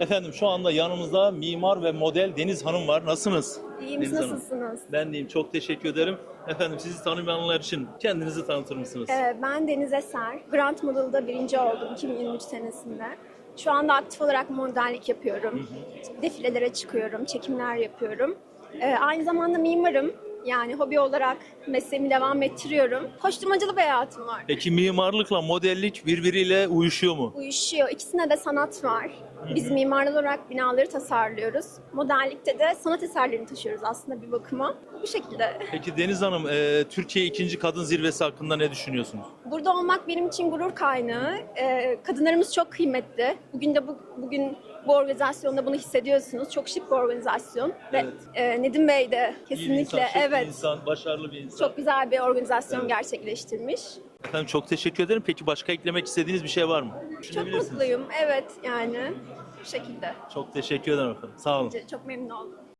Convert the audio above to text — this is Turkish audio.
Efendim şu anda yanımızda mimar ve model Deniz Hanım var. Nasılsınız? İyiyim, Deniz Hanım? nasılsınız? Ben deyim. Çok teşekkür ederim. Efendim sizi tanımayanlar için kendinizi tanıtır mısınız? Ee, ben Deniz Eser. Grand Model'da birinci oldum 2023 senesinde. Şu anda aktif olarak modellik yapıyorum. Defilelere çıkıyorum, çekimler yapıyorum. Ee, aynı zamanda mimarım. Yani hobi olarak mesleğimi devam ettiriyorum. Koşturmacılı bir hayatım var. Peki mimarlıkla modellik birbiriyle uyuşuyor mu? Uyuşuyor. İkisinde de sanat var. Biz mimarlar olarak binaları tasarlıyoruz. Modellikte de sanat eserlerini taşıyoruz aslında bir bakıma. Bu şekilde. Peki Deniz Hanım, e, Türkiye ikinci kadın zirvesi hakkında ne düşünüyorsunuz? Burada olmak benim için gurur kaynağı. Ee, kadınlarımız çok kıymetli. Bugün de bu, bugün bu organizasyonda bunu hissediyorsunuz. Çok şık bir organizasyon. Ve Evet. e, Nedim Bey de İyi kesinlikle insan, şık bir evet insan, başarılı bir insan. çok güzel bir organizasyon Evet. gerçekleştirmiş. Efendim çok teşekkür ederim. Peki başka eklemek istediğiniz bir şey var mı? Çok Düşünebilirsiniz. mutluyum. Evet yani bu şekilde. Çok teşekkür ederim efendim. Sağ olun. Çok memnun oldum.